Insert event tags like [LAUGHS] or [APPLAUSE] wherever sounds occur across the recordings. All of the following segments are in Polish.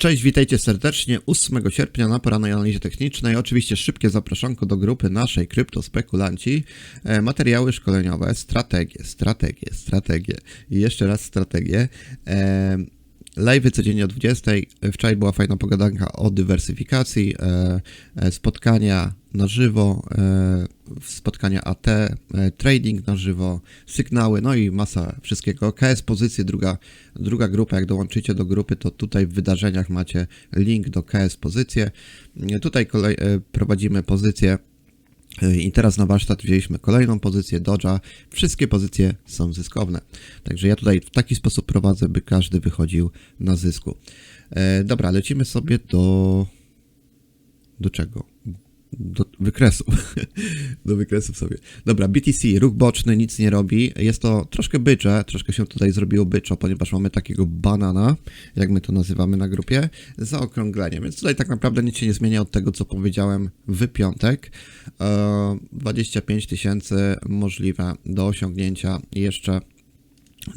Cześć, witajcie serdecznie. 8 sierpnia na porannej analizie technicznej. Oczywiście szybkie zapraszanko do grupy naszej Kryptospekulanci. E, materiały szkoleniowe, strategie, strategie, strategie i jeszcze raz strategie. E, Live codziennie o 20. Wczoraj była fajna pogadanka o dywersyfikacji, e, spotkania na żywo, e, spotkania AT, e, trading na żywo, sygnały, no i masa wszystkiego. KS pozycje, druga, druga grupa, jak dołączycie do grupy, to tutaj w wydarzeniach macie link do KS pozycje. E, Tutaj kolej, prowadzimy pozycję i teraz na warsztat wzięliśmy kolejną pozycję Dodge'a. Wszystkie pozycje są zyskowne. Także ja tutaj w taki sposób prowadzę, by każdy wychodził na zysku. Dobra, lecimy sobie do. Do czego? Do wykresów. [LAUGHS] do wykresów sobie. Dobra, BTC, ruch boczny, nic nie robi. Jest to troszkę bycze, troszkę się tutaj zrobiło byczo, ponieważ mamy takiego banana, jak my to nazywamy na grupie, zaokrąglenie. Więc tutaj tak naprawdę nic się nie zmienia od tego, co powiedziałem w piątek. E, 25 tysięcy możliwe do osiągnięcia jeszcze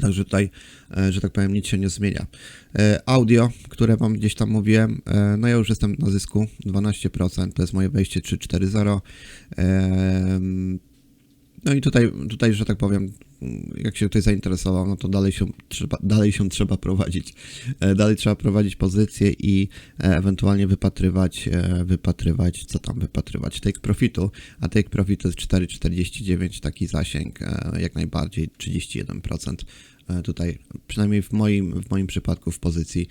Także tutaj, e, że tak powiem, nic się nie zmienia. E, Audio, które Wam gdzieś tam mówiłem, e, no ja już jestem na zysku 12%, to jest moje wejście 3.4.0. No i tutaj, tutaj, że tak powiem, jak się ktoś zainteresował, no to dalej się trzeba, dalej się trzeba prowadzić. E, Dalej trzeba prowadzić pozycje i e, ewentualnie wypatrywać, e, wypatrywać, co tam wypatrywać, take profitu, a take profit to jest 4,49, taki zasięg, jak najbardziej 31%. E, Tutaj, przynajmniej w moim, w moim przypadku w pozycji,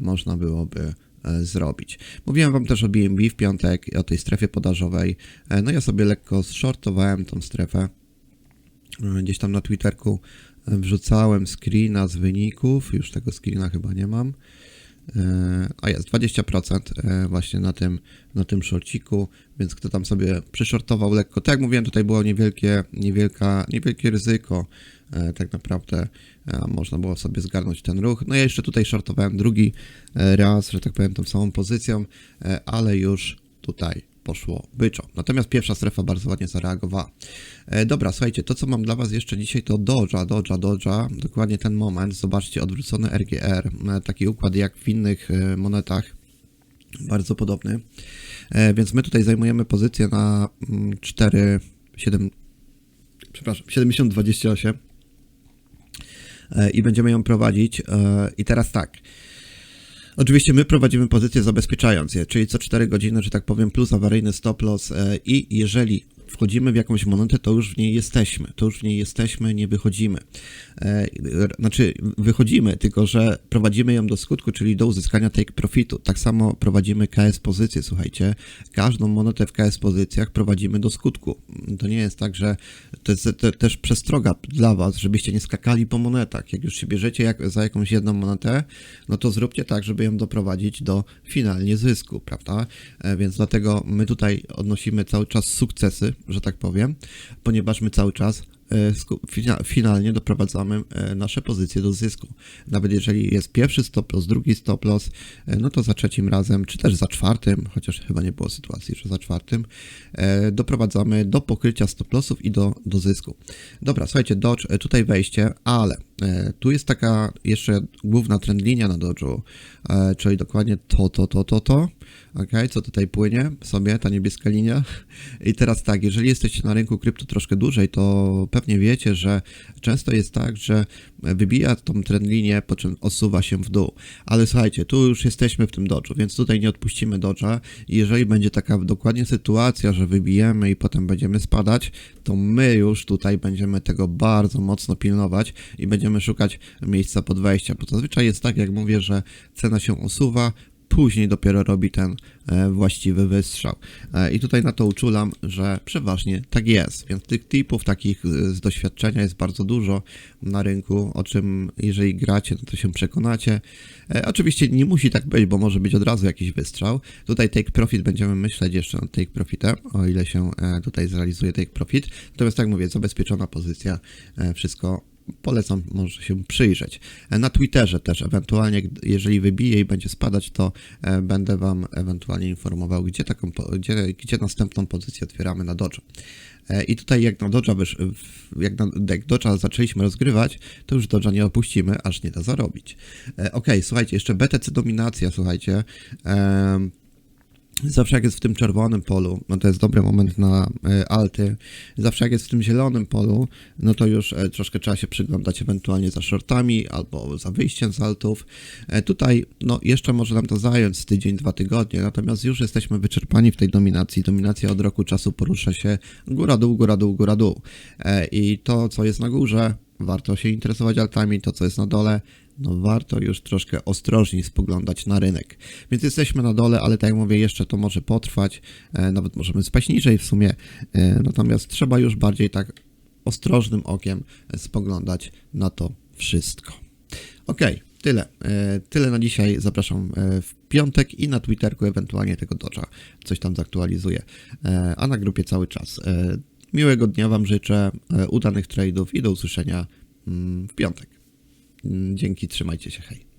można byłoby zrobić. Mówiłem Wam też o BNB w piątek, o tej strefie podażowej. E, No ja sobie lekko zshortowałem tą strefę. E, Gdzieś tam na Twitterku e, wrzucałem screena z wyników, już tego screena chyba nie mam. E, A jest 20% e, właśnie na tym, na tym shorciku, więc kto tam sobie przyshortował lekko, tak jak mówiłem, tutaj było niewielkie, niewielka, niewielkie ryzyko, e, tak naprawdę e, można było sobie zgarnąć ten ruch. No ja jeszcze tutaj shortowałem drugi e, raz, że tak powiem, tą samą pozycją, e, ale już tutaj poszło byczo. Natomiast pierwsza strefa bardzo ładnie zareagowała. E, dobra, słuchajcie, to co mam dla Was jeszcze dzisiaj to Doja, Doja, Doja, dokładnie ten moment. Zobaczcie, odwrócony RGR, e, taki układ jak w innych e, monetach, bardzo podobny. E, więc my tutaj zajmujemy pozycję na mm, 4, 7, przepraszam, 7028 e, i będziemy ją prowadzić. I teraz tak. Oczywiście my prowadzimy pozycję zabezpieczając je, czyli co 4 godziny, że tak powiem, plus awaryjny stop loss e, i jeżeli wchodzimy w jakąś monetę, to już w niej jesteśmy, to już w niej jesteśmy, nie wychodzimy. E, Znaczy, wychodzimy, tylko że prowadzimy ją do skutku, czyli do uzyskania take profitu. Tak samo prowadzimy KS pozycję, słuchajcie. Każdą monetę w KS pozycjach prowadzimy do skutku. To nie jest tak, że to jest te, też przestroga dla Was, żebyście nie skakali po monetach. Jak już się bierzecie jak, za jakąś jedną monetę, no to zróbcie tak, żeby ją doprowadzić do finalnie zysku, prawda? E, Więc dlatego my tutaj odnosimy cały czas sukcesy, że tak powiem, ponieważ my cały czas e, finalnie doprowadzamy e, nasze pozycje do zysku. Nawet jeżeli jest pierwszy stop loss, drugi stop loss, e, no to za trzecim razem, czy też za czwartym, chociaż chyba nie było sytuacji, że za czwartym, doprowadzamy do pokrycia stop lossów i do, do zysku. Dobra, słuchajcie, Dodge, tutaj wejście, ale tu jest taka jeszcze główna trend linia na Dodge'u, e, czyli dokładnie to, to, to, to, to, ok, co tutaj płynie sobie, ta niebieska linia. [LAUGHS] I teraz tak, jeżeli jesteście na rynku krypto troszkę dłużej, to pewnie wiecie, że często jest tak, że wybija tą trend linię, po czym osuwa się w dół. Ale słuchajcie, tu już jesteśmy w tym dodżu, więc tutaj nie odpuścimy dodża i jeżeli będzie taka dokładnie sytuacja, że wybijemy i potem będziemy spadać, to my już tutaj będziemy tego bardzo mocno pilnować i będziemy szukać miejsca pod wejścia, bo zazwyczaj jest tak, jak mówię, że cena się osuwa, później dopiero robi ten e, właściwy wystrzał. E, I tutaj na to uczulam, że przeważnie tak jest. Więc tych tipów takich z doświadczenia jest bardzo dużo na rynku, o czym jeżeli gracie, to się przekonacie. E, Oczywiście nie musi tak być, bo może być od razu jakiś wystrzał. Tutaj take profit będziemy myśleć jeszcze nad take profitem, o ile się tutaj zrealizuje take profit. Natomiast tak mówię, zabezpieczona pozycja, wszystko polecam może się przyjrzeć. E, Na Twitterze też ewentualnie, jeżeli wybije i będzie spadać, to e, będę Wam ewentualnie informował, gdzie, taką, gdzie, gdzie następną pozycję otwieramy na Dodge. E, I tutaj jak na w- jak na jak zaczęliśmy rozgrywać, to już Dodge'a nie opuścimy, aż nie da zarobić. Okej, słuchajcie, jeszcze BTC dominacja, słuchajcie. Zawsze jak jest w tym czerwonym polu, no to jest dobry moment na e, alty. Zawsze jak jest w tym zielonym polu, no to już e, troszkę trzeba się przyglądać ewentualnie za shortami albo za wyjściem z altów. E, tutaj no jeszcze może nam to zająć tydzień, dwa tygodnie, natomiast już jesteśmy wyczerpani w tej dominacji. Dominacja od roku czasu porusza się góra-dół, góra-dół, góra-dół. E, I to, co jest na górze, warto się interesować altami, to, co jest na dole, no warto już troszkę ostrożniej spoglądać na rynek. Więc jesteśmy na dole, ale tak jak mówię, jeszcze to może potrwać, e, nawet możemy spaść niżej w sumie, e, natomiast trzeba już bardziej tak ostrożnym okiem spoglądać na to wszystko. Okej, tyle. E, Tyle na dzisiaj. Zapraszam w piątek i na Twitterku ewentualnie tego Dodge'a coś tam zaktualizuję, a na grupie cały czas. Miłego dnia Wam życzę, udanych trade'ów i do usłyszenia mm, w piątek. Dzięki, trzymajcie się, hej.